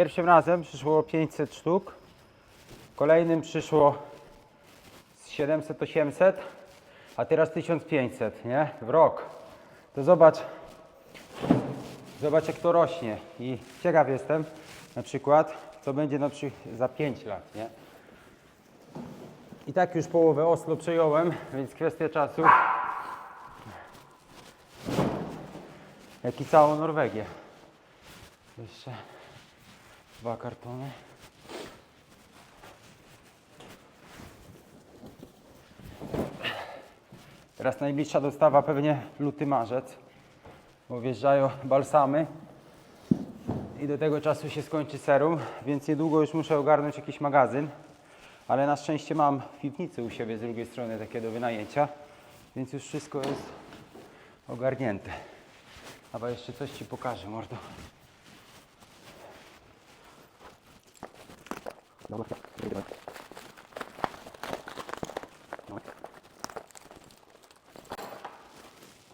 Pierwszym razem przyszło 500 sztuk, kolejnym przyszło z 700-800, a teraz 1500, nie? W rok. To zobacz, zobacz jak to rośnie i ciekaw jestem na przykład, co będzie na przy... za 5 lat, nie? I tak już połowę Oslo przejąłem, więc kwestia czasu. Jak i całą Norwegię. Jeszcze dwa kartony. Teraz najbliższa dostawa pewnie luty, marzec, bo wjeżdżają balsamy i do tego czasu się skończy serum, więc niedługo już muszę ogarnąć jakiś magazyn, ale na szczęście mam piwnicy u siebie z drugiej strony takie do wynajęcia, więc już wszystko jest ogarnięte. Chyba jeszcze coś Ci pokażę, mordo.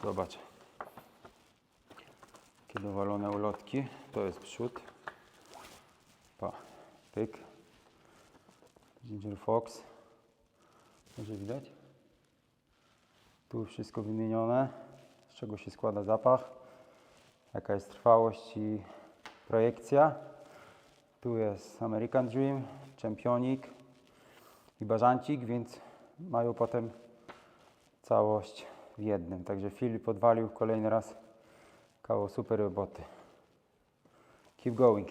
Zobacz. Jakie dowalone ulotki. To jest przód. Pa. Pyk. Ginger Fox. Może widać? Tu wszystko wymienione. Z czego się składa zapach. Jaka jest trwałość i projekcja. Tu jest American Dream, Championik i Bażancik, więc mają potem całość w jednym. Także Filip odwalił kolejny raz kawał super roboty. Keep going.